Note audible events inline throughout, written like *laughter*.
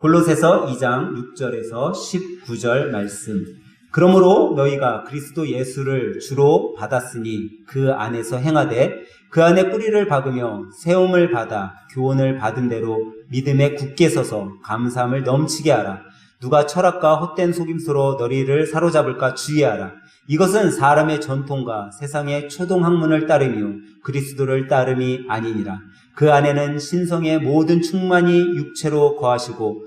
골로새서 2장 6절에서 19절 말씀. 그러므로 너희가 그리스도 예수를 주로 받았으니 그 안에서 행하되 그 안에 뿌리를 박으며 세움을 받아 교훈을 받은 대로 믿음에 굳게 서서 감사함을 넘치게 하라. 누가 철학과 헛된 속임수로 너희를 사로잡을까 주의하라. 이것은 사람의 전통과 세상의 초동 학문을 따르며 그리스도를 따름이 아니니라. 그 안에는 신성의 모든 충만이 육체로 거하시고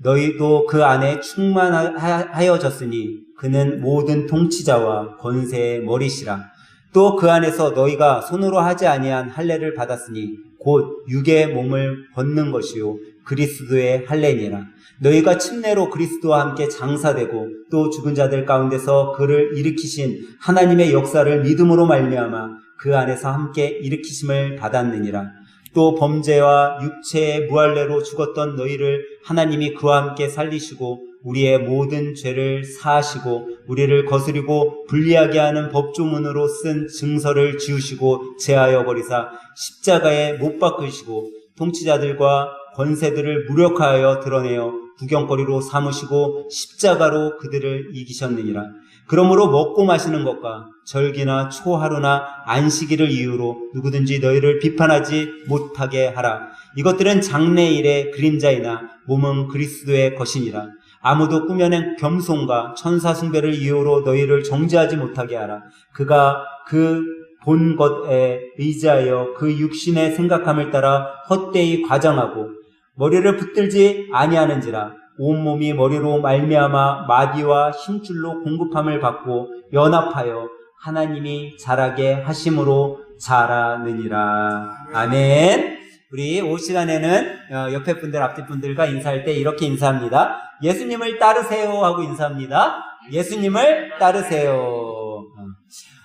너희도 그 안에 충만하여졌으니 그는 모든 통치자와 권세의 머리시라. 또 그 안에서 너희가 손으로 하지 아니한 할례를 받았으니 곧 육의 몸을 벗는 것이요 그리스도의 할례니라. 너희가 침례로 그리스도와 함께 장사되고 또 죽은 자들 가운데서 그를 일으키신 하나님의 역사를 믿음으로 말미암아 그 안에서 함께 일으키심을 받았느니라. 또 범죄와 육체의 무할례로 죽었던 너희를 하나님이 그와 함께 살리시고 우리의 모든 죄를 사하시고 우리를 거스리고 불리하게 하는 법조문으로 쓴 증서를 지우시고 제하여 버리사 십자가에 못 박으시고 통치자들과 권세들을 무력하여 드러내어 구경거리로 삼으시고 십자가로 그들을 이기셨느니라. 그러므로 먹고 마시는 것과 절기나 초하루나 안식일을 이유로 누구든지 너희를 비판하지 못하게 하라. 이것들은 장래일의 그림자이나 몸은 그리스도의 것이니라. 아무도 꾸며낸 겸손과 천사 숭배를 이유로 너희를 정죄하지 못하게 하라. 그가 그 본 것에 의지하여 그 육신의 생각함을 따라 헛되이 과장하고 머리를 붙들지 아니하는지라 온몸이 머리로 말미암아 마디와 힘줄로 공급함을 받고 연합하여 하나님이 자라게 하심으로 자라느니라. 아멘. 우리 올 시간에는 어, 옆에 분들 앞뒤 분들과 인사할 때 이렇게 인사합니다. 예수님을 따르세요 하고 인사합니다. 예수님을 따르세요.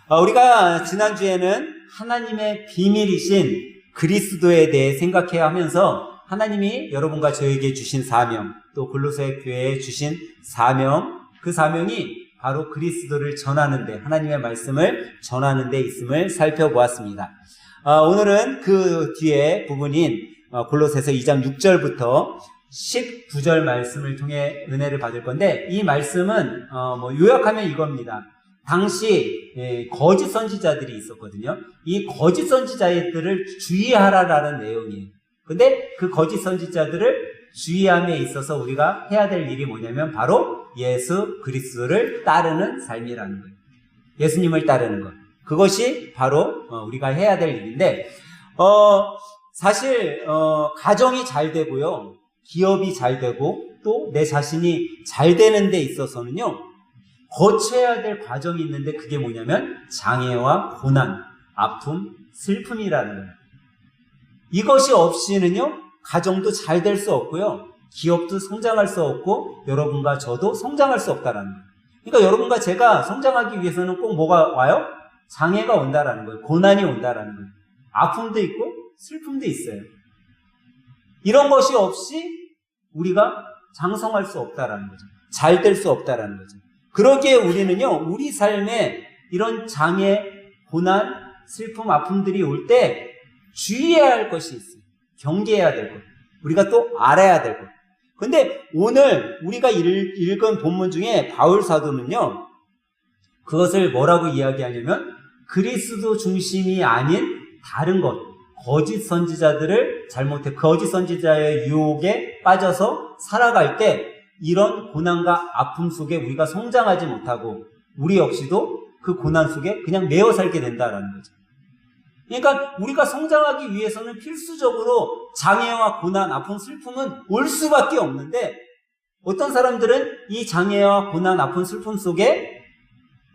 어, 우리가 지난주에는 하나님의 비밀이신 그리스도에 대해 생각해야 하면서 하나님이 여러분과 저에게 주신 사명, 또 골로새 교회에 주신 사명, 그 사명이 바로 그리스도를 전하는데 하나님의 말씀을 전하는 데 있음을 살펴보았습니다. 어, 오늘은 그 뒤에 부분인 어, 골로새서 2장 6절부터 19절 말씀을 통해 은혜를 받을 건데 이 말씀은 어, 뭐 요약하면 이겁니다. 당시 예, 거짓 선지자들이 있었거든요. 이 거짓 선지자들을 주의하라라는 내용이에요. 근데 그 거짓 선지자들을 주의함에 있어서 우리가 해야 될 일이 뭐냐면 바로 예수 그리스도를 따르는 삶이라는 거예요. 예수님을 따르는 것. 그것이 바로 어, 우리가 해야 될 일인데 어, 사실 어, 가정이 잘 되고요. 기업이 잘 되고 또 내 자신이 잘 되는 데 있어서는요. 거쳐야 될 과정이 있는데 그게 뭐냐면 장애와 고난, 아픔, 슬픔이라는 거예요. 이것이 없이는요, 가정도 잘 될 수 없고요, 기업도 성장할 수 없고, 여러분과 저도 성장할 수 없다라는 거예요. 그러니까 여러분과 제가 성장하기 위해서는 꼭 뭐가 와요? 장애가 온다라는 거예요. 고난이 온다라는 거예요. 아픔도 있고, 슬픔도 있어요. 이런 것이 없이 우리가 장성할 수 없다라는 거죠. 잘 될 수 없다라는 거죠. 그러기에 우리는요, 우리 삶에 이런 장애, 고난, 슬픔, 아픔들이 올 때 주의해야 할 것이 있어요. 경계해야 될 것. 우리가 또 알아야 될 것. 근데 오늘 우리가 읽, 읽은 본문 중에 바울 사도는요, 그것을 뭐라고 이야기하냐면, 그리스도 중심이 아닌 다른 것, 거짓 선지자들을 잘못해 거짓 선지자의 유혹에 빠져서 살아갈 때 이런 고난과 아픔 속에 우리가 성장하지 못하고 우리 역시도 그 고난 속에 그냥 매어 살게 된다라는 거죠. 그러니까 우리가 성장하기 위해서는 필수적으로 장애와 고난, 아픔, 슬픔은 올 수밖에 없는데 어떤 사람들은 이 장애와 고난, 아픔, 슬픔 속에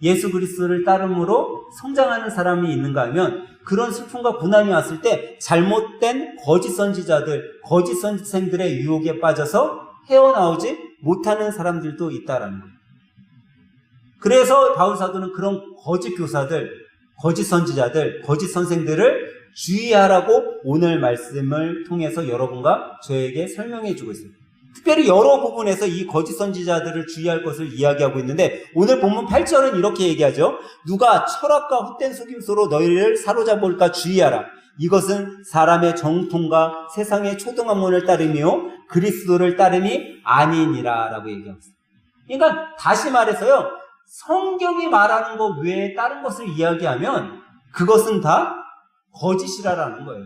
예수 그리스도를 따름으로 성장하는 사람이 있는가 하면 그런 슬픔과 고난이 왔을 때 잘못된 거짓 선지자들, 거짓 선생들의 유혹에 빠져서 헤어나오지 못하는 사람들도 있다라는 거예요. 그래서 바울 사도는 그런 거짓 교사들, 거짓 선지자들, 거짓 선생들을 주의하라고 오늘 말씀을 통해서 여러분과 저에게 설명해 주고 있습니다. 특별히 여러 부분에서 이 거짓 선지자들을 주의할 것을 이야기하고 있는데 오늘 본문 8절은 이렇게 얘기하죠. 누가 철학과 헛된 속임수로 너희를 사로잡을까 주의하라. 이것은 사람의 정통과 세상의 초등학문을 따르며 그리스도를 따름이 아니니라라고 얘기합니다. 그러니까 다시 말해서요. 성경이 말하는 것 외에 다른 것을 이야기하면 그것은 다 거짓이라라는 거예요.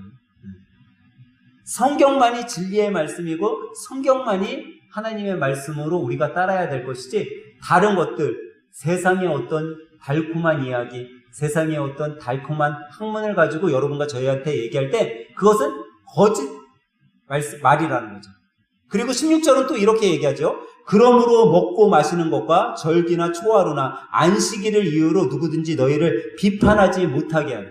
성경만이 진리의 말씀이고 성경만이 하나님의 말씀으로 우리가 따라야 될 것이지 다른 것들 세상의 어떤 달콤한 이야기 세상의 어떤 달콤한 학문을 가지고 여러분과 저희한테 얘기할 때 그것은 거짓 말씀, 말이라는 거죠. 그리고 16절은 또 이렇게 얘기하죠. 그러므로 먹고 마시는 것과 절기나 초하루나 안식일을 이유로 누구든지 너희를 비판하지 못하게 하라.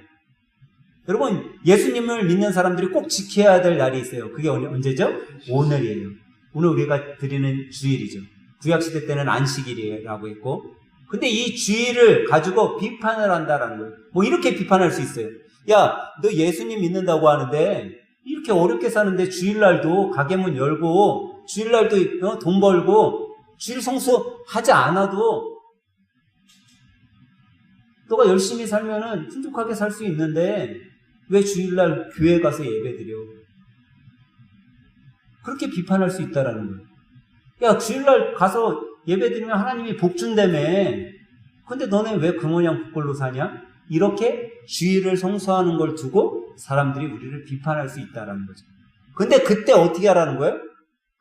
여러분, 예수님을 믿는 사람들이 꼭 지켜야 될 날이 있어요. 그게 언제죠? 오늘이에요. 오늘 우리가 드리는 주일이죠. 구약시대 때는 안식일이라고 했고, 근데 이 주일을 가지고 비판을 한다라는 거예요. 뭐 이렇게 비판할 수 있어요. 야, 너 예수님 믿는다고 하는데, 이렇게 어렵게 사는데 주일날도 가게 문 열고, 주일날도 어, 돈 벌고, 주일 성수 하지 않아도, 너가 열심히 살면은 풍족하게 살 수 있는데, 왜 주일날 교회 가서 예배 드려? 그렇게 비판할 수 있다라는 거예요. 야, 주일날 가서 예배 드리면 하나님이 복 준다며. 근데 너네 왜 그 모양 그걸로 사냐? 이렇게 주일을 성수하는 걸 두고 사람들이 우리를 비판할 수 있다라는 거죠. 근데 그때 어떻게 하라는 거예요?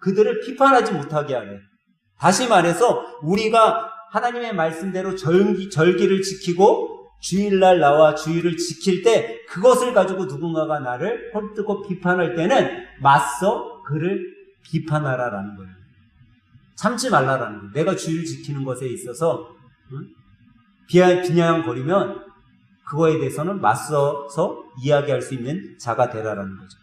그들을 비판하지 못하게 하래. 다시 말해서 우리가 하나님의 말씀대로 절기, 절기를 지키고 주일날 나와 주일을 지킬 때 그것을 가지고 누군가가 나를 헐뜯고 비판할 때는 맞서 그를 비판하라라는 거예요. 참지 말라라는 거예요. 내가 주일 지키는 것에 있어서 응? 비아냥거리면 그거에 대해서는 맞서서 이야기할 수 있는 자가 되라라는 거죠.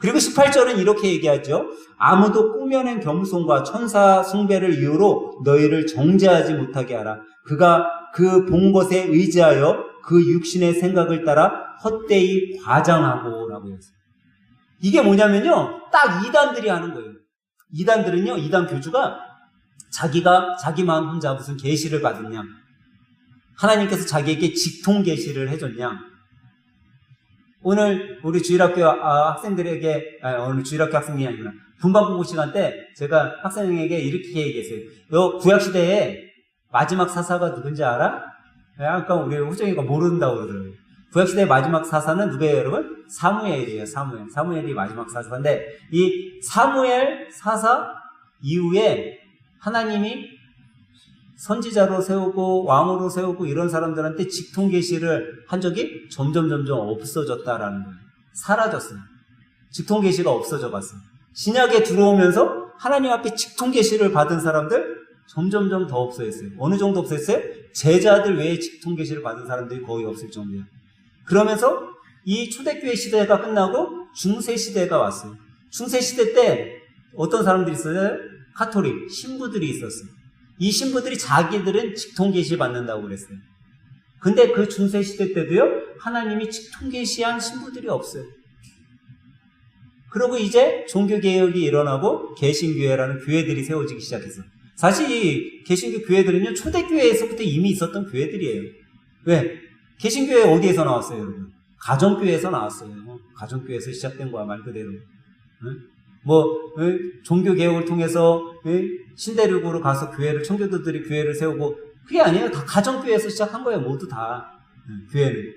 그리고 18절은 이렇게 얘기하죠. 아무도 꾸며낸 겸손과 천사 숭배를 이유로 너희를 정죄하지 못하게 하라. 그가 그 본 것에 의지하여 그 육신의 생각을 따라 헛되이 과장하고 라고 했어요. 이게 뭐냐면요. 딱 이단들이 하는 거예요. 이단들은요. 이단 교주가 자기가 자기 마음 혼자 무슨 계시를 받았냐. 하나님께서 자기에게 직통 계시를 해줬냐. 오늘 우리 주일학교 아, 학생들에게 아, 오늘 주일학교 학생이 아니구나 분반 공부 시간 때 제가 학생에게 이렇게 얘기했어요. 요 구약 시대에 마지막 사사가 누군지 알아? 아까 우리 호정이가 모른다고 그러더라고요. 구약 시대의 마지막 사사는 누구예요, 여러분? 사무엘이에요. 사무엘. 사무엘이 마지막 사사인데 이 사무엘 사사 이후에 하나님이 선지자로 세우고 왕으로 세우고 이런 사람들한테 직통 계시를 한 적이 점점 점점 없어졌다라는 거예요. 사라졌어요. 직통 계시가 없어져 갔어요. 신약에 들어오면서 하나님 앞에 직통 계시를 받은 사람들 점점점 더 없어졌어요. 어느 정도 없어졌어요? 제자들 외에 직통 계시를 받은 사람들이 거의 없을 정도예요. 그러면서 이 초대교회 시대가 끝나고 중세 시대가 왔어요. 중세 시대 때 어떤 사람들이 있어요? 카톨릭 신부들이 있었어요. 이 신부들이 자기들은 직통 계시 받는다고 그랬어요. 근데 그 중세 시대 때도요 하나님이 직통 계시한 신부들이 없어요. 그리고 이제 종교 개혁이 일어나고 개신교회라는 교회들이 세워지기 시작했어요. 사실 이 개신교 교회들은요 초대교회에서부터 이미 있었던 교회들이에요. 왜? 개신교회 어디에서 나왔어요, 여러분? 가정교회에서 나왔어요. 가정교회에서 시작된 거야 말 그대로. 뭐 종교 개혁을 통해서 신대륙으로 가서 교회를 청교도들이 교회를 세우고 그게 아니에요. 다 가정교회에서 시작한 거예요. 모두 다 교회는.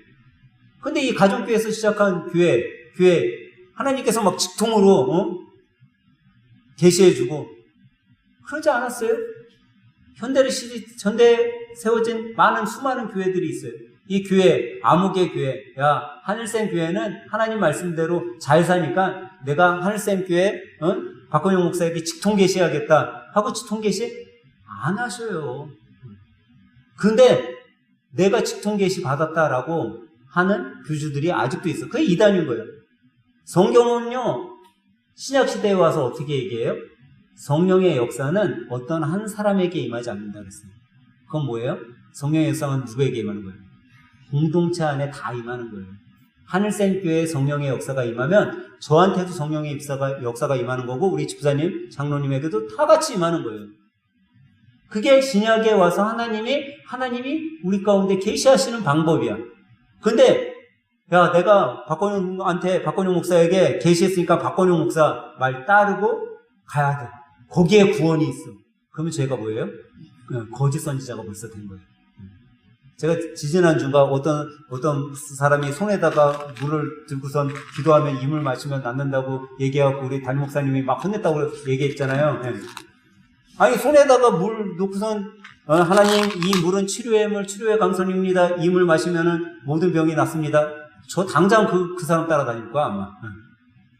근데 이 가정교회에서 시작한 교회, 교회 하나님께서 막 직통으로 어? 계시해주고 그러지 않았어요? 현대를 시리 현대 세워진 많은 수많은 교회들이 있어요. 이 교회, 암흑의 교회, 야, 하늘샘 교회는 하나님 말씀대로 잘 사니까 내가 하늘샘 교회, 어? 박건영 목사에게 직통 계시하겠다 하고 직통 계시 안 하셔요. 근데 내가 직통 계시 받았다라고 하는 교주들이 아직도 있어. 그게 이단인 거예요. 성경은요, 신약 시대에 와서 어떻게 얘기해요? 성령의 역사는 어떤 한 사람에게 임하지 않는다 그랬어요. 그건 뭐예요? 성령의 역사는 누구에게 임하는 거예요? 공동체 안에 다 임하는 거예요. 하늘샘 교회에 성령의 역사가 임하면 저한테도 성령의 역사가, 역사가 임하는 거고 우리 집사님, 장로님에게도 다 같이 임하는 거예요. 그게 신약에 와서 하나님이 하나님이 우리 가운데 계시하시는 방법이야. 근데 야, 내가 박건용한테, 박건용 목사에게 계시했으니까 박건용 목사 말 따르고 가야 돼. 거기에 구원이 있어. 그러면 제가 뭐예요? 거짓 선지자가 벌써 된 거예요. 제가 지지난주가 어떤, 어떤 사람이 손에다가 물을 들고선 기도하면 이물 마시면 낫는다고 얘기하고 우리 담임 목사님이 막 혼냈다고 얘기했잖아요. 예. 아니, 손에다가 물 놓고선 어, 하나님 이 물은 치료의 물, 치료의 강선입니다. 이 물 마시면은 모든 병이 낫습니다. 저 당장 그, 그 사람 따라다닐 거야, 아마.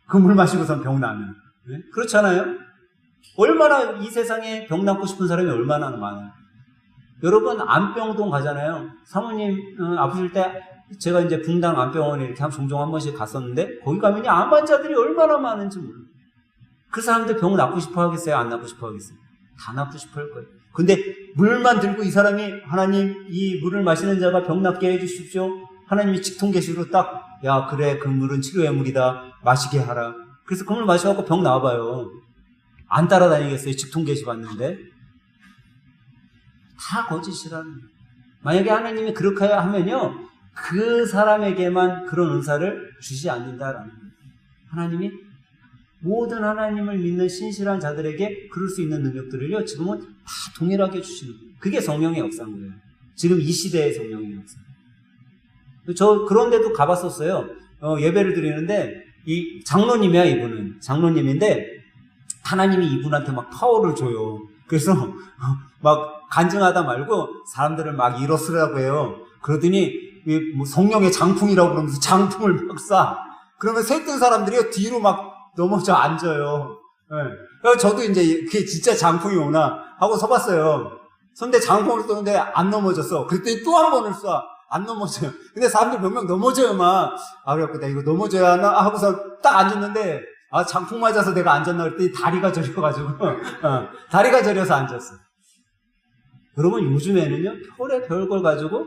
그물 마시고선 병 나면. 예? 그렇잖아요? 얼마나 이 세상에 병 낫고 싶은 사람이 얼마나 많아요. 여러분, 안병동 가잖아요. 사모님 어, 아프실 때 제가 이제 분당 안병원에 이렇게 한- 종종 한 번씩 갔었는데 거기 가면 암 환자들이 얼마나 많은지 몰라요. 그 사람들 병 낫고 싶어 하겠어요? 안 낫고 싶어 하겠어요? 다 낫고 싶어 할 거예요. 근데 물만 들고 이 사람이 하나님 이 물을 마시는 자가 병 낫게 해주십시오. 하나님이 직통 계시로 딱, 야, 그래, 그 물은 치료의 물이다. 마시게 하라. 그래서 그 물 마셔갖고 병 나와봐요. 안 따라다니겠어요. 직통 계시 받는데. 다 거짓이라는 거예요. 만약에 하나님이 그렇게 하면요. 그 사람에게만 그런 은사를 주지 않는다라는 거예요. 하나님이 모든 하나님을 믿는 신실한 자들에게 그럴 수 있는 능력들을요, 지금은 다 동일하게 주시는 거예요. 그게 성령의 역사인 거예요. 지금 이 시대의 성령의 역사. 저 그런데도 가봤었어요. 어, 예배를 드리는데 이 장로님이야 이분은 장로님인데 하나님이 이분한테 막 파워를 줘요. 그래서 *laughs* 막 간증하다 말고 사람들을 막 일어서라고 해요. 그러더니 이뭐 성령의 장풍이라고 그러면서 장풍을 막 쏴. 그러면 새뜬 사람들이 뒤로 막 넘어져 앉아요. 예. 그래서 저도 이제 그게 진짜 장풍이 오나 하고 서봤어요. 선데 장풍을 쏘는데 안 넘어졌어. 그랬더니 또 한 번을 쏴. 안 넘어져요. 근데 사람들 몇 명 넘어져요, 막. 아, 그래갖고 나 이거 넘어져야 하나 하고서 딱 앉았는데, 아, 장풍 맞아서 내가 앉았나 그랬더니 다리가 저려가지고, *laughs* 어, 다리가 저려서 앉았어. 여러분, 요즘에는요, 별의 별걸 가지고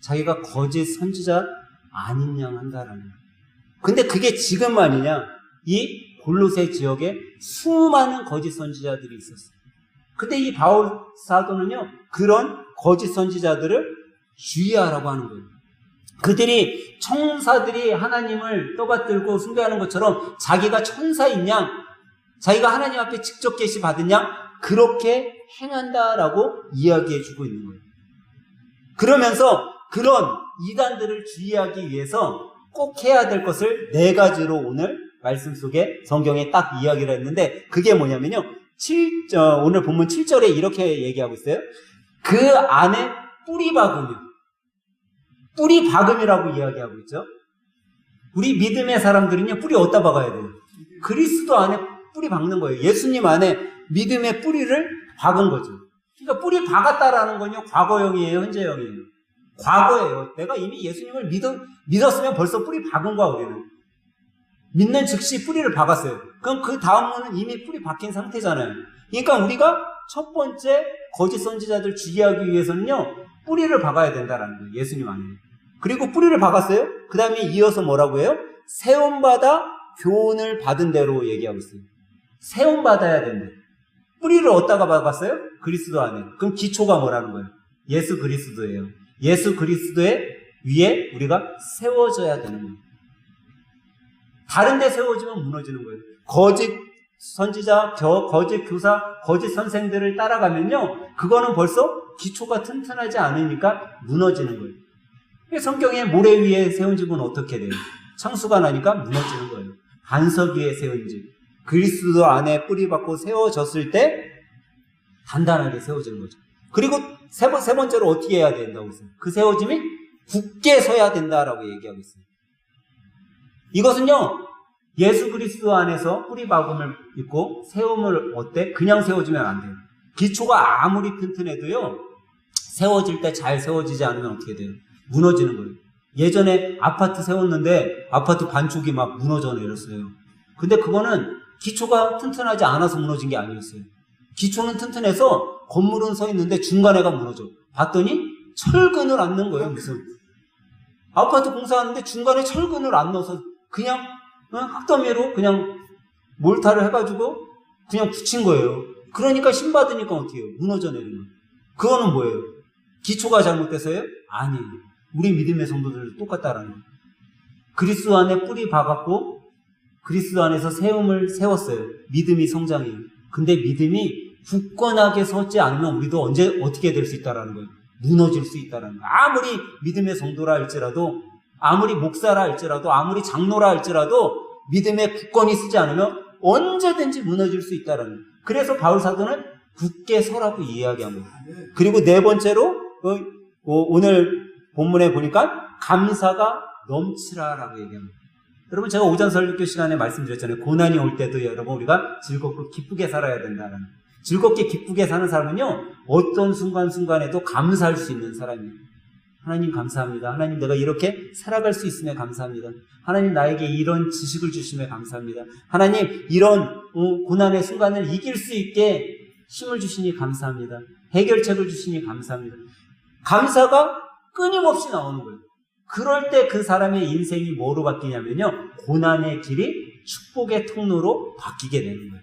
자기가 거짓 선지자 아닌 양 한다라는 거예요. 근데 그게 지금만이냐? 이 골로새 지역에 수많은 거짓 선지자들이 있었어요. 근데 이 바울 사도는요, 그런 거짓 선지자들을 주의하라고 하는 거예요. 그들이 천사들이 하나님을 떠받들고 숭배하는 것처럼 자기가 천사인 양, 자기가 하나님 앞에 직접 계시 받은 양, 그렇게 행한다라고 이야기해 주고 있는 거예요. 그러면서 그런 이단들을 주의하기 위해서 꼭 해야 될 것을 네 가지로 오늘 말씀 속에 성경에 딱 이야기를 했는데 그게 뭐냐면요. 7, 어, 오늘 본문 7절에 이렇게 얘기하고 있어요. 그 안에 뿌리 박음이요. 뿌리 박음이라고 이야기하고 있죠. 우리 믿음의 사람들은요, 뿌리 어디다 박아야 돼요? 그리스도 안에 뿌리 박는 거예요. 예수님 안에 믿음의 뿌리를 박은 거죠. 그러니까 뿌리 박았다라는 건요, 과거형이에요, 현재형이에요. 과거예요. 내가 이미 예수님을 믿, 믿었으면 벌써 뿌리 박은 거야, 우리는. 믿는 즉시 뿌리를 박았어요. 그럼 그 다음은 이미 뿌리 박힌 상태잖아요. 그러니까 우리가 첫 번째 거짓 선지자들 주의하기 위해서는요, 뿌리를 박아야 된다라는 거예요. 예수님 안에. 그리고 뿌리를 박았어요. 그 다음에 이어서 뭐라고 해요? 세움받아 교훈을 받은 대로 얘기하고 있어요. 세움받아야 된대. 뿌리를 어디다가 박았어요? 그리스도 안에. 그럼 기초가 뭐라는 거예요? 예수 그리스도예요. 예수 그리스도의 위에 우리가 세워져야 되는 거예요. 다른 데 세워지면 무너지는 거예요. 거짓 선지자, 겨, 거짓 교사, 거짓 선생들을 따라가면요. 그거는 벌써 기초가 튼튼하지 않으니까 무너지는 거예요. 성경에 모래 위에 세운 집은 어떻게 돼요? 창수가 나니까 무너지는 거예요. 반석 위에 세운 집. 그리스도 안에 뿌리 박고 세워졌을 때 단단하게 세워지는 거죠. 그리고 세, 번, 세 번째로 어떻게 해야 된다고 했어요? 그 세워짐이 굳게 서야 된다라고 얘기하고 있어요. 이것은요, 예수 그리스도 안에서 뿌리 박음을 입고 세움을 어때? 그냥 세워지면 안 돼요. 기초가 아무리 튼튼해도요, 세워질 때 잘 세워지지 않으면 어떻게 돼요? 무너지는 거예요. 예전에 아파트 세웠는데 아파트 반쪽이 막 무너져 내렸어요. 근데 그거는 기초가 튼튼하지 않아서 무너진 게 아니었어요. 기초는 튼튼해서 건물은 서 있는데 중간에가 무너져. 봤더니 철근을 안 넣은 거예요, 무슨. 아파트 공사하는데 중간에 철근을 안 넣어서 그냥 어? 흙더미로 그냥 몰타를 해가지고 그냥 붙인 거예요. 그러니까 힘 받으니까 어떻게 해요? 무너져 내리는. 그거는 뭐예요? 기초가 잘못돼서요? 아니에요. 우리 믿음의 성도들 똑같다라는 거예요. 그리스도 안에 뿌리 박았고 그리스도 안에서 세움을 세웠어요. 믿음이 성장해요. 근데 믿음이 굳건하게 섰지 않으면 우리도 언제 어떻게 될 수 있다라는 거예요. 무너질 수 있다라는 거예요. 아무리 믿음의 성도라 할지라도 아무리 목사라 할지라도 아무리 장로라 할지라도 믿음에 굳건히 쓰지 않으면 언제든지 무너질 수 있다라는 거예요. 그래서 바울 사도는 굳게 서라고 이야기합니다. 그리고 네 번째로 어, 어, 오늘 본문에 보니까 감사가 넘치라라고 얘기합니다. 여러분 제가 오전 설교 시간에 말씀드렸잖아요. 고난이 올 때도 여러분 우리가 즐겁고 기쁘게 살아야 된다는. 즐겁게 기쁘게 사는 사람은요 어떤 순간순간에도 감사할 수 있는 사람이에요. 하나님 감사합니다. 하나님 내가 이렇게 살아갈 수 있음에 감사합니다. 하나님 나에게 이런 지식을 주심에 감사합니다. 하나님 이런 어, 고난의 순간을 이길 수 있게 힘을 주시니 감사합니다. 해결책을 주시니 감사합니다. 감사가 끊임없이 나오는 거예요. 그럴 때 그 사람의 인생이 뭐로 바뀌냐면요. 고난의 길이 축복의 통로로 바뀌게 되는 거예요.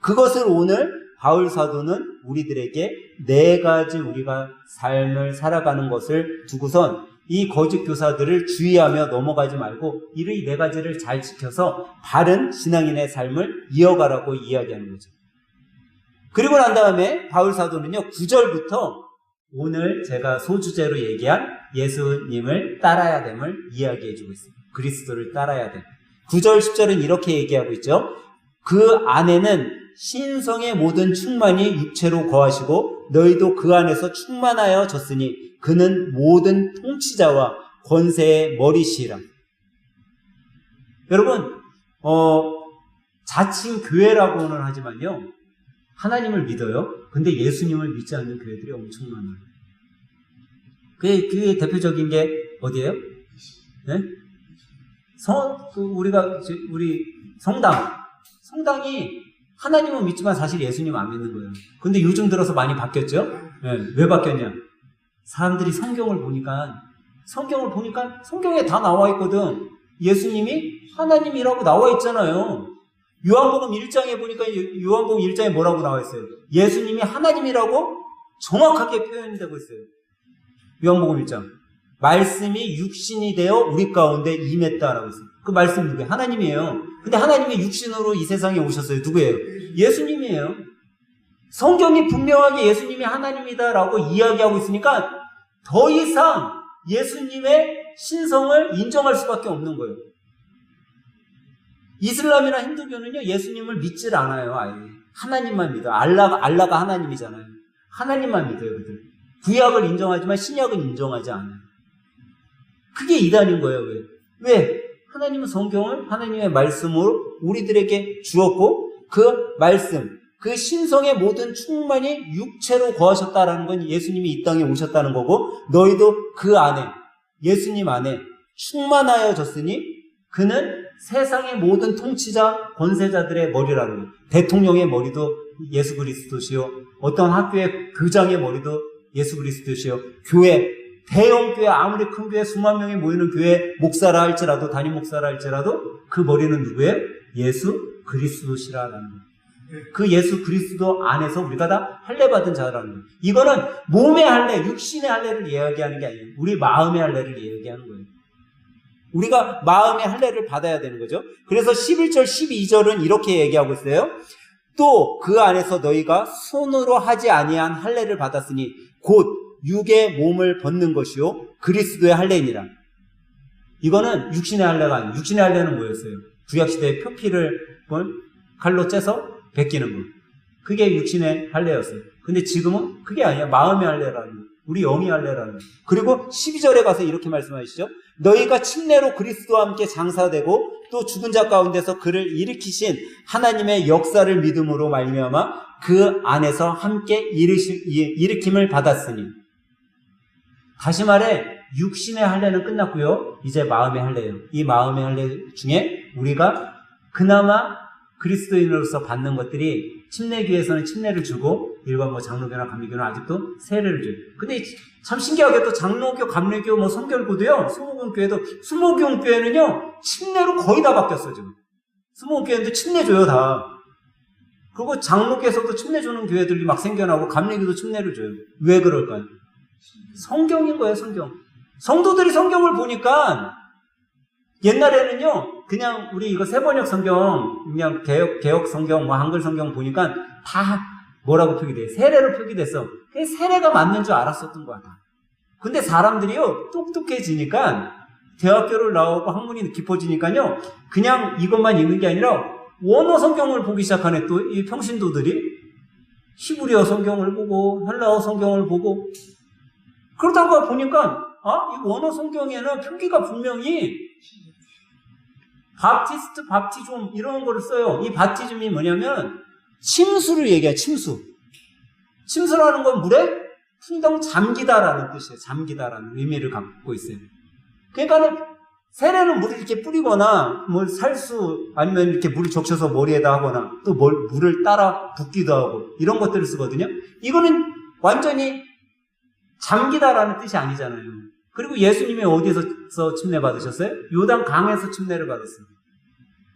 그것을 오늘 바울 사도는 우리들에게 네 가지 우리가 삶을 살아가는 것을 두고선 이 거짓 교사들을 주의하며 넘어가지 말고 이의 네 가지를 잘 지켜서 바른 신앙인의 삶을 이어가라고 이야기하는 거죠. 그리고 난 다음에 바울 사도는요, 9절부터 오늘 제가 소주제로 얘기한 예수님을 따라야 됨을 이야기해 주고 있습니다. 그리스도를 따라야 됨. 9절, 10절은 이렇게 얘기하고 있죠. 그 안에는 신성의 모든 충만이 육체로 거하시고 너희도 그 안에서 충만하여 졌으니 그는 모든 통치자와 권세의 머리시라. 여러분, 어, 자칭 교회라고는 하지만요. 하나님을 믿어요. 근데 예수님을 믿지 않는 교회들이 엄청 많아요. 그게, 그게 대표적인 게 어디예요? 네? 성, 그 우리가, 우리 성당. 성당이 하나님은 믿지만 사실 예수님 안 믿는 거예요. 근데 요즘 들어서 많이 바뀌었죠? 네, 왜 바뀌었냐? 사람들이 성경을 보니까, 성경을 보니까 성경에 다 나와 있거든. 예수님이 하나님이라고 나와 있잖아요. 요한복음 1장에 보니까 요한복음 1장에 뭐라고 나와 있어요? 예수님이 하나님이라고 정확하게 표현되고 있어요. 요한복음 1장. 말씀이 육신이 되어 우리 가운데 임했다라고 있어요. 그 말씀 누구예요? 하나님이에요. 근데 하나님이 육신으로 이 세상에 오셨어요. 누구예요? 예수님이에요. 성경이 분명하게 예수님이 하나님이다라고 이야기하고 있으니까 더 이상 예수님의 신성을 인정할 수밖에 없는 거예요. 이슬람이나 힌두교는요, 예수님을 믿질 않아요, 아예. 하나님만 믿어. 알라가, 알라가 하나님이잖아요. 하나님만 믿어요, 그들. 구약을 인정하지만 신약은 인정하지 않아요. 그게 이단인 거예요, 왜? 왜? 하나님은 성경을 하나님의 말씀으로 우리들에게 주었고, 그 말씀, 그 신성의 모든 충만이 육체로 거하셨다라는 건 예수님이 이 땅에 오셨다는 거고, 너희도 그 안에, 예수님 안에 충만하여졌으니, 그는 세상의 모든 통치자, 권세자들의 머리라는 거예요. 대통령의 머리도 예수 그리스도시요. 어떤 학교의 교장의 머리도 예수 그리스도시요. 교회, 대형 교회, 아무리 큰 교회, 수만 명이 모이는 교회 목사라 할지라도, 담임 목사라 할지라도 그 머리는 누구예요? 예수 그리스도시라는. 그 예수 그리스도 안에서 우리가 다 할례 받은 자라는 거예요. 이거는 몸의 할례, 육신의 할례를 이야기하는 게 아니에요. 우리 마음의 할례를 이야기하는 거예요. 우리가 마음의 할례를 받아야 되는 거죠. 그래서 11절, 12절은 이렇게 얘기하고 있어요. 또 그 안에서 너희가 손으로 하지 아니한 할례를 받았으니 곧 육의 몸을 벗는 것이요 그리스도의 할례니라. 이거는 육신의 할례가 아니에요. 육신의 할례는 뭐였어요? 구약 시대의 표피를 칼로 째서 베끼는 거. 그게 육신의 할례였어요. 근데 지금은 그게 아니야. 마음의 할례라는 거. 우리 영이 할례라는 거. 그리고 12절에 가서 이렇게 말씀하시죠. 너희가 침례로 그리스도와 함께 장사되고 또 죽은 자 가운데서 그를 일으키신 하나님의 역사를 믿음으로 말미암아 그 안에서 함께 일으킴을 받았으니 다시 말해 육신의 할례는 끝났고요. 이제 마음의 할례예요. 이 마음의 할례 중에 우리가 그나마 그리스도인으로서 받는 것들이 침례교에서는 침례를 주고 일반 뭐 장로교나 감리교는 아직도 세례를 줘요. 근데 참 신기하게 또 장로교, 감리교, 뭐 성결교도요. 수목원교회도 수목용교회는요 침례로 거의 다 바뀌었어 지금. 수목교회도 침례 줘요 다. 그리고 장로교에서도 침례 주는 교회들이 막 생겨나고 감리교도 침례를 줘요. 왜 그럴까요? 성경인 거예요 성경. 성도들이 성경을 보니까 옛날에는요, 그냥 우리 이거 세번역 성경, 그냥 개혁, 개혁 성경, 뭐 한글 성경 보니까 다 뭐라고 표기돼? 세례로 표기됐어. 그 세례가 맞는 줄 알았었던 거야. 다. 근데 사람들이요, 똑똑해지니까 대학교를 나오고 학문이 깊어지니까요, 그냥 이것만 읽는 게 아니라 원어 성경을 보기 시작하네, 또 이 평신도들이. 히브리어 성경을 보고, 헬라어 성경을 보고. 그러다가 보니까, 아, 이 원어 성경에는 표기가 분명히 바티스트, 바티즘 이런 거를 써요. 이 바티즘이 뭐냐면 침수를 얘기해. 침수. 침수라는 건 물에 풍덩 잠기다라는 뜻이에요. 잠기다라는 의미를 갖고 있어요. 그러니까는 세례는 물을 이렇게 뿌리거나 뭘 살수 아니면 이렇게 물을 적셔서 머리에다 하거나 또 뭘, 물을 따라 붓기도 하고 이런 것들을 쓰거든요. 이거는 완전히 잠기다라는 뜻이 아니잖아요. 그리고 예수님이 어디에서 침례 받으셨어요? 요단 강에서 침례를 받았어요.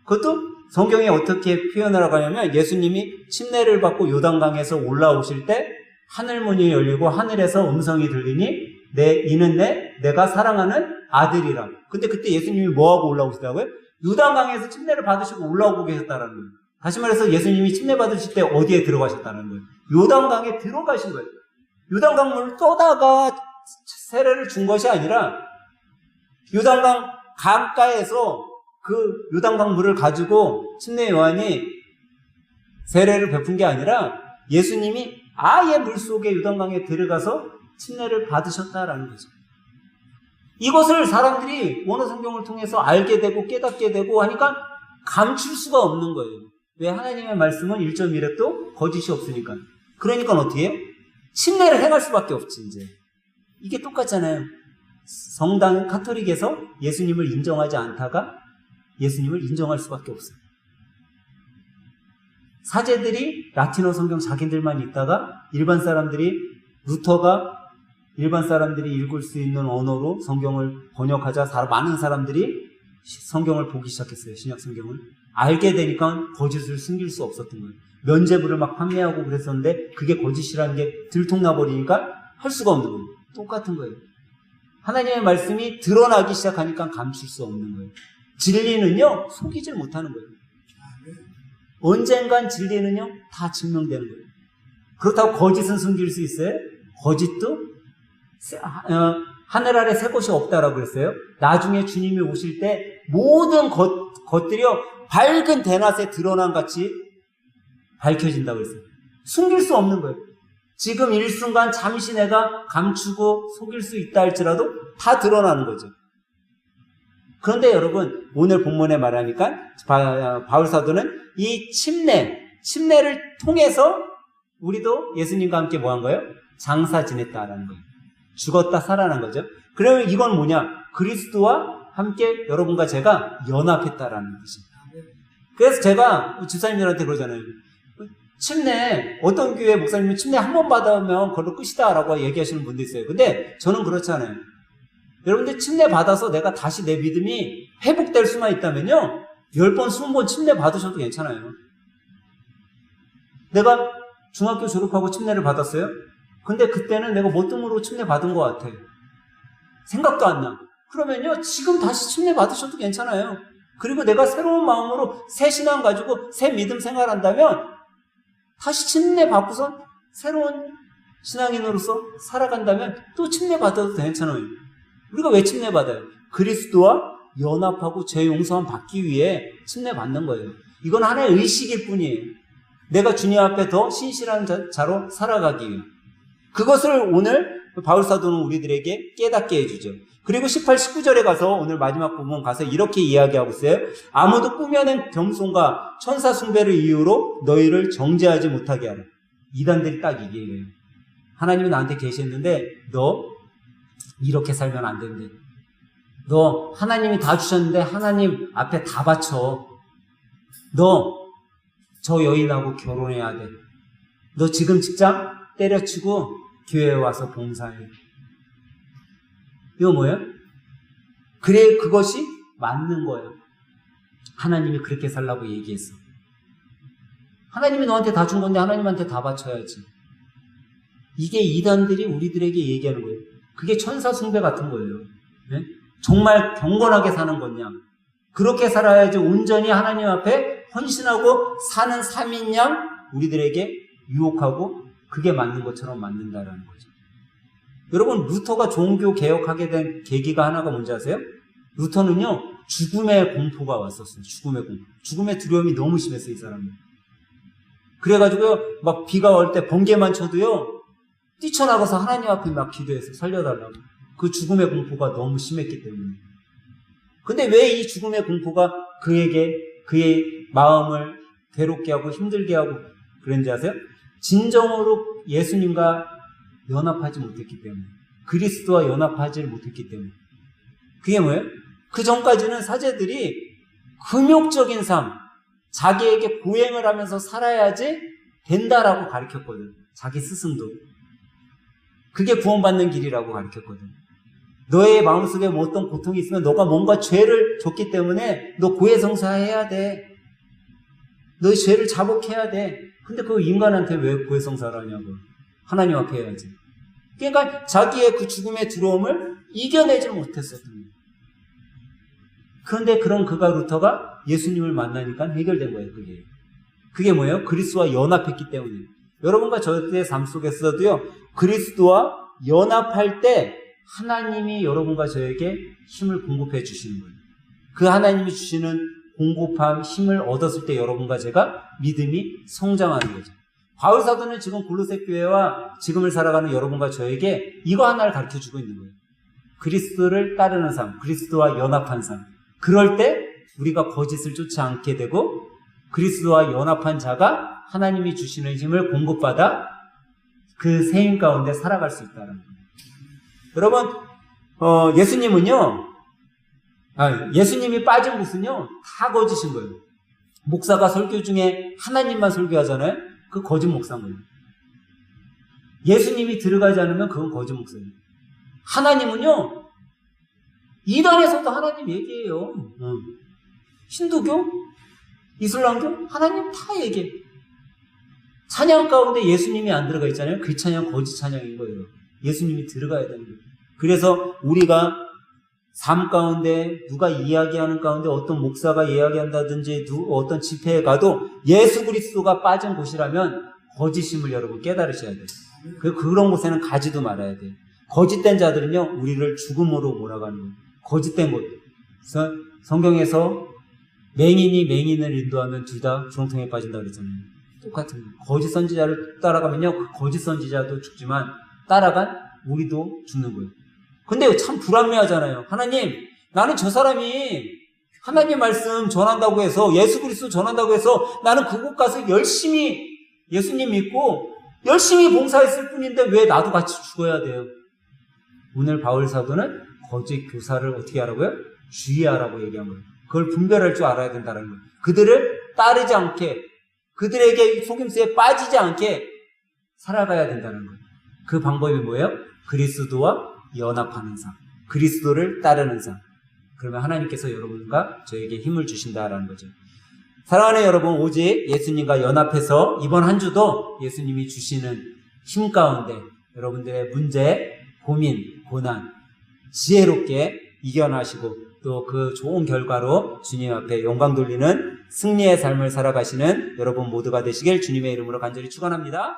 그것도 성경에 어떻게 표현을 하냐면 예수님이 침례를 받고 요단강에서 올라오실 때 하늘 문이 열리고 하늘에서 음성이 들리니 내 이는 내 내가 사랑하는 아들이라. 근데 그때 예수님이 뭐 하고 올라오시다고요? 요단강에서 침례를 받으시고 올라오고 계셨다라는 거예요. 다시 말해서 예수님이 침례 받으실 때 어디에 들어가셨다는 거예요? 요단강에 들어가신 거예요. 요단강 물을 떠다가 세례를 준 것이 아니라 요단강 강가에서 그 요단강 물을 가지고 침례 요한이 세례를 베푼 게 아니라 예수님이 아예 물 속에 요단강에 들어가서 침례를 받으셨다라는 거죠. 이것을 사람들이 원어 성경을 통해서 알게 되고 깨닫게 되고 하니까 감출 수가 없는 거예요. 왜 하나님의 말씀은 1.1획도 거짓이 없으니까. 그러니까 어떻게 해요? 침례를 행할 수밖에 없지 이제. 이게 똑같잖아요. 성당 카톨릭에서 예수님을 인정하지 않다가 예수님을 인정할 수밖에 없어요. 사제들이 라틴어 성경 자기들만 읽다가 일반 사람들이 루터가 일반 사람들이 읽을 수 있는 언어로 성경을 번역하자 많은 사람들이 성경을 보기 시작했어요. 신약 성경을. 알게 되니까 거짓을 숨길 수 없었던 거예요. 면제부를 막 판매하고 그랬었는데 그게 거짓이라는 게 들통나 버리니까 할 수가 없는 거예요. 똑같은 거예요. 하나님의 말씀이 드러나기 시작하니까 감출 수 없는 거예요. 진리는요, 속이질 못하는 거예요. 언젠간 진리는요, 다 증명되는 거예요. 그렇다고 거짓은 숨길 수 있어요? 거짓도 어, 하늘 아래 새 곳이 없다라고 그랬어요. 나중에 주님이 오실 때 모든 것, 것들이요, 밝은 대낮에 드러난 같이 밝혀진다고 그랬어요. 숨길 수 없는 거예요. 지금 일순간 잠시 내가 감추고 속일 수 있다 할지라도 다 드러나는 거죠. 그런데 여러분, 오늘 본문에 말하니까 바울 사도는 이 침례, 침례를 통해서 우리도 예수님과 함께 뭐 한 거예요? 장사 지냈다라는 거예요. 죽었다 살아난 거죠. 그러면 이건 뭐냐? 그리스도와 함께 여러분과 제가 연합했다라는 뜻입니다. 그래서 제가 집사님들한테 그러잖아요. 침례, 어떤 교회 목사님은 침례 한 번 받으면 그걸로 끝이다 라고 얘기하시는 분도 있어요. 근데 저는 그렇지 않아요. 여러분들 침례 받아서 내가 다시 내 믿음이 회복될 수만 있다면요. 10번, 20번 침례 받으셔도 괜찮아요. 내가 중학교 졸업하고 침례를 받았어요. 근데 그때는 내가 뭐 등으로 침례 받은 것 같아. 생각도 안 나. 그러면요, 지금 다시 침례 받으셔도 괜찮아요. 그리고 내가 새로운 마음으로 새 신앙 가지고 새 믿음 생활한다면 다시 침례 받고서 새로운 신앙인으로서 살아간다면 또 침례 받아도 괜찮아요. 우리가 왜 침례 받아요? 그리스도와 연합하고 제 용서함 받기 위해 침례 받는 거예요. 이건 하나의 의식일 뿐이에요. 내가 주님 앞에 더 신실한 자로 살아가기 위해. 그것을 오늘 바울 사도는 우리들에게 깨닫게 해주죠. 그리고 18, 19절에 가서 오늘 마지막 부분 가서 이렇게 이야기하고 있어요. 아무도 꾸며낸 겸손과 천사 숭배를 이유로 너희를 정죄하지 못하게 하라. 이단들이 딱 이게예요. 하나님이 나한테 계셨는데 너 이렇게 살면 안 된대. 너 하나님이 다 주셨는데 하나님 앞에 다 바쳐. 너 저 여인하고 결혼해야 돼. 너 지금 직장 때려치고 교회에 와서 봉사해. 이거 뭐예요? 그래, 그것이 맞는 거예요. 하나님이 그렇게 살라고 얘기했어. 하나님이 너한테 다 준 건데 하나님한테 다 바쳐야지. 이게 이단들이 우리들에게 얘기하는 거예요. 그게 천사 숭배 같은 거예요. 네? 정말 경건하게 사는 거냐? 그렇게 살아야지 온전히 하나님 앞에 헌신하고 사는 3인 양 우리들에게 유혹하고 그게 맞는 것처럼 만든다라는 거죠. 여러분 루터가 종교 개혁하게 된 계기가 하나가 뭔지 아세요? 루터는요 죽음의 공포가 왔었어요. 죽음의 공포. 죽음의 두려움이 너무 심했어요 이 사람은. 그래가지고요 막 비가 올 때 번개만 쳐도요 뛰쳐나가서 하나님 앞에 막 기도해서 살려달라고. 그 죽음의 공포가 너무 심했기 때문에. 근데 왜 이 죽음의 공포가 그에게 그의 마음을 괴롭게 하고 힘들게 하고 그런지 아세요? 진정으로 예수님과 연합하지 못했기 때문에. 그리스도와 연합하지 못했기 때문에. 그게 뭐예요? 그 전까지는 사제들이 금욕적인 삶, 자기에게 보행을 하면서 살아야지 된다라고 가르쳤거든. 자기 스승도. 그게 구원받는 길이라고 가르쳤거든. 너의 마음속에 뭐 어떤 고통이 있으면 너가 뭔가 죄를 줬기 때문에 너 고해성사해야 돼. 너의 죄를 자복해야 돼. 근데 그 인간한테 왜 고해성사를 하냐고. 하나님 앞에 해야지. 그러니까 자기의 그 죽음의 두려움을 이겨내지 못했었던 거예요. 그런데 그런 그가 루터가 예수님을 만나니까 해결된 거예요, 그게. 그게 뭐예요? 그리스도와 연합했기 때문이에요. 여러분과 저의 삶 속에서도요, 그리스도와 연합할 때 하나님이 여러분과 저에게 힘을 공급해 주시는 거예요. 그 하나님이 주시는 공급함, 힘을 얻었을 때 여러분과 제가 믿음이 성장하는 거죠. 바울 사도는 지금 골로새 교회와 지금을 살아가는 여러분과 저에게 이거 하나를 가르쳐 주고 있는 거예요. 그리스도를 따르는 삶, 그리스도와 연합한 삶. 그럴 때 우리가 거짓을 쫓지 않게 되고 그리스도와 연합한 자가 하나님이 주시는 힘을 공급받아 그 세임 가운데 살아갈 수 있다는 거예요. 여러분, 어, 예수님은요, 아, 예수님이 빠진 곳은요, 다 거짓인 거예요. 목사가 설교 중에 하나님만 설교하잖아요? 그 거짓 목사인 거예요. 예수님이 들어가지 않으면 그건 거짓 목사예요. 하나님은요, 이단에서도 하나님 얘기해요. 응. 힌두교, 이슬람교, 하나님 다 얘기해. 찬양 가운데 예수님이 안 들어가 있잖아요. 그 찬양 거짓 찬양인 거예요. 예수님이 들어가야 되는 거예요. 그래서 우리가 삶 가운데 누가 이야기하는 가운데 어떤 목사가 이야기한다든지 누, 어떤 집회에 가도 예수 그리스도가 빠진 곳이라면 거짓임을 여러분 깨달으셔야 돼요. 그 그런 곳에는 가지도 말아야 돼요. 거짓된 자들은요 우리를 죽음으로 몰아가는 거예요. 거짓된 곳. 그래서 성경에서 맹인이 맹인을 인도하면 둘다 주렁통에 빠진다 그랬잖아요. 똑같은 거예요. 거짓 선지자를 따라가면요 그 거짓 선지자도 죽지만 따라간 우리도 죽는 거예요. 근데 참 불합리하잖아요. 하나님, 나는 저 사람이 하나님 말씀 전한다고 해서 예수 그리스도 전한다고 해서 나는 그곳 가서 열심히 예수님 믿고 열심히 봉사했을 뿐인데 왜 나도 같이 죽어야 돼요? 오늘 바울 사도는 거짓 교사를 어떻게 하라고요? 주의하라고 얘기한 거예요. 그걸 분별할 줄 알아야 된다는 거예요. 그들을 따르지 않게 그들에게 속임수에 빠지지 않게 살아가야 된다는 거예요. 그 방법이 뭐예요? 그리스도와 연합하는 삶. 그리스도를 따르는 삶. 그러면 하나님께서 여러분과 저에게 힘을 주신다라는 거죠. 사랑하는 여러분, 오직 예수님과 연합해서 이번 한 주도 예수님이 주시는 힘 가운데 여러분들의 문제, 고민, 고난, 지혜롭게 이겨나시고 또 그 좋은 결과로 주님 앞에 영광 돌리는 승리의 삶을 살아가시는 여러분 모두가 되시길 주님의 이름으로 간절히 축원합니다.